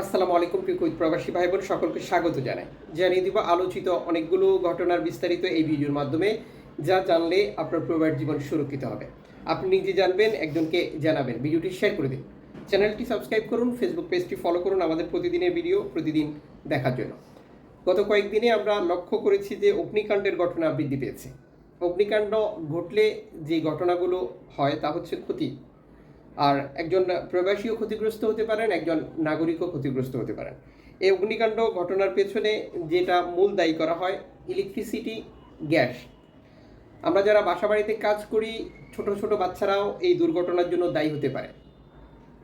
আসসালামু আলাইকুম, প্রিয় কুইত প্রবাসী ভাই বোন সকলকে স্বাগত জানাই। জানিয়ে দিব আলোচিত অনেকগুলো ঘটনার বিস্তারিত এই ভিডিওর মাধ্যমে, যা জানলে আপনার প্রবাস জীবন সুরক্ষিত হবে। আপনি নিজে জানবেন, একজনকে জানাবেন। ভিডিওটি শেয়ার করে দিন। চ্যানেলটি সাবস্ক্রাইব করুন, ফেসবুক পেজটি ফলো করুন আমাদের প্রতিদিনের ভিডিও, প্রতিদিন দেখার জন্য। গত কয়েকদিনে আমরা লক্ষ্য করেছি যে অগ্নিকাণ্ডের ঘটনা বৃদ্ধি পেয়েছে। অগ্নিকাণ্ড ঘটলে যে ঘটনাগুলো হয়, তা হচ্ছে ক্ষতি। আর একজন প্রবাসীও ক্ষতিগ্রস্ত হতে পারেন, একজন নাগরিকও ক্ষতিগ্রস্ত হতে পারেন। এই অগ্নিকাণ্ড ঘটনার পেছনে যেটা মূল দায়ী করা হয় ইলেকট্রিসিটি গ্যাস আমরা যারা বাসাবাড়িতে কাজ করি, ছোট ছোট বাচ্চারাও এই দুর্ঘটনার জন্য দায়ী হতে পারে।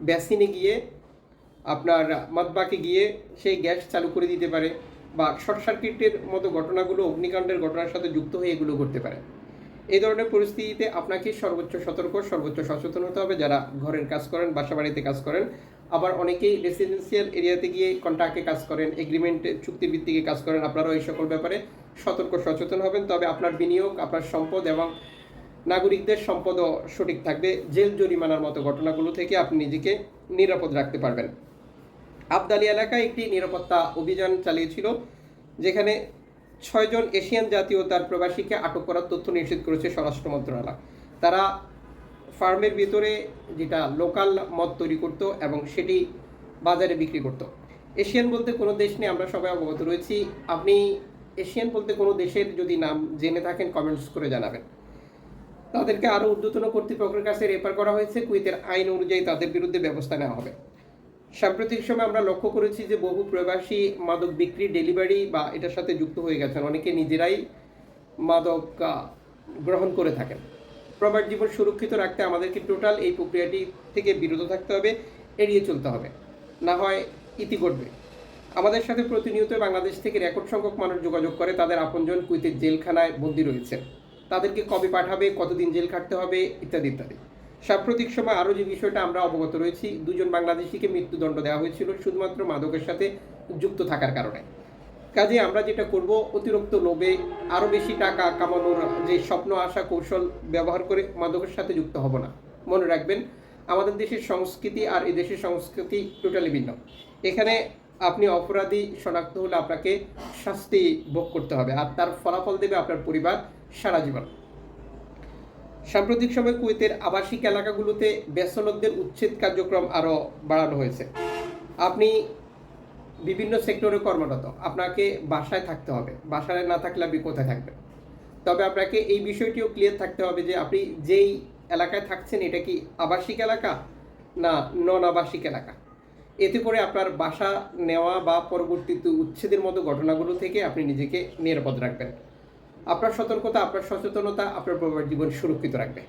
ব্যাসিনে গিয়ে, আপনার মাদবাকে গিয়ে সেই গ্যাস চালু করে দিতে পারে বা শর্ট সার্কিটের মতো ঘটনাগুলো, অগ্নিকাণ্ডের ঘটনার সাথে যুক্ত হয়ে এগুলো ঘটতে পারে। এই ধরনের পরিস্থিতিতে আপনাকে সর্বোচ্চ সতর্ক, সর্বোচ্চ সচেতন হতে হবে। যারা ঘরের কাজ করেন বাসা বাড়িতে কাজ করেন, আবার অনেকেই রেসিডেন্সিয়াল এরিয়াতে গিয়ে কন্ট্রাক্টে কাজ করেন এগ্রিমেন্ট চুক্তিভিত্তিকে কাজ করেন, আপনারাও এই সকল ব্যাপারে সতর্ক, সচেতন হবেন। তবে আপনার বিনিয়োগ, আপনার সম্পদ এবং নাগরিকদের সম্পদও সঠিক থাকবে জেল জরিমানার মতো ঘটনাগুলো থেকে আপনি নিজেকে নিরাপদ রাখতে পারবেন। আবদালি এলাকায় একটি নিরাপত্তা অভিযান চালিয়েছিল, যেখানে ছয়জন এশিয়ান জাতীয়তার প্রবাসীকে আটক করার তথ্য নিশ্চিত করেছে স্বরাষ্ট্র মন্ত্রণালয়। তারা ফার্মের ভিতরে যেটা লোকাল মদ তৈরি করতো এবং সেটি বাজারে বিক্রি করতো। এশিয়ান বলতে কোনো দেশ নেই, আমরা সবাই অবগত রয়েছি। আপনি এশিয়ান বলতে কোনো দেশের যদি নাম জেনে থাকেন কমেন্টস করে জানাবেন। তাদেরকে আরও ঊর্ধ্বতন কর্তৃপক্ষের কাছে রেফার করা হয়েছে। কুইতের আইন অনুযায়ী তাদের বিরুদ্ধে ব্যবস্থা নেওয়া হবে। সাম্প্রতিক সময় আমরা লক্ষ্য করেছি যে বহু প্রবাসী মাদক বিক্রি, ডেলিভারি বা এটার সাথে যুক্ত হয়ে গেছেন। অনেকে নিজেরাই মাদক গ্রহণ করে থাকেন। প্রবাস জীবন সুরক্ষিত রাখতে আমাদেরকে টোটাল এই প্রক্রিয়াটি থেকে বিরত থাকতে হবে, এড়িয়ে চলতে হবে। না হয় ইতি ঘটবে আমাদের সাথে প্রতিনিয়ত বাংলাদেশ থেকে রেকর্ড সংখ্যক মানুষ যোগাযোগ করে, তাদের আপনজন কুইতের জেলখানায় বন্দী রয়েছে তাদেরকে কবে পাঠাবে, কতদিন জেল খাটতে হবে, ইত্যাদি ইত্যাদি। সাম্প্রতিক সময় আরও যে বিষয়টা আমরা অবগত রয়েছি, দুজন বাংলাদেশিকে মৃত্যুদণ্ড দেওয়া হয়েছিল শুধুমাত্র মাদকের সাথে যুক্ত থাকার কারণে। কাজে আমরা যেটা করব, অতিরিক্ত লোভে আরও বেশি টাকা কামানোর যে স্বপ্ন, আশা, কৌশল ব্যবহার করে মাদকের সাথে যুক্ত হব না। মনে রাখবেন, আমাদের দেশের সংস্কৃতি আর এই দেশের সংস্কৃতি টোটালি ভিন্ন। এখানে আপনি অপরাধী, শনাক্ত হলে আপনাকে শাস্তি ভোগ করতে হবে, আর তার ফলাফল দেবে আপনার পরিবার, সারা জীবন। সাম্প্রতিক সময় কুয়েতের আবাসিক এলাকাগুলোতে বেসনকদের উচ্ছেদ কার্যক্রম আরও বাড়ানো হয়েছে। আপনি বিভিন্ন সেক্টরে কর্মরত, আপনাকে বাসায় থাকতে হবে। বাসায় না থাকলে আপনি কোথায় থাকবেন? তবে আপনাকে এই বিষয়টিও ক্লিয়ার থাকতে হবে যে আপনি যেই এলাকায় থাকছেন, এটা কি আবাসিক এলাকা না নন আবাসিক এলাকা? এতে করে আপনার বাসা নেওয়া বা পরবর্তীতে উচ্ছেদের মতো ঘটনাগুলো থেকে আপনি নিজেকে নিরাপদ রাখবেন। আপনার সতর্কতা আপনার সচেতনতা আপনার পরিবার জীবন সুরক্ষিত রাখবে।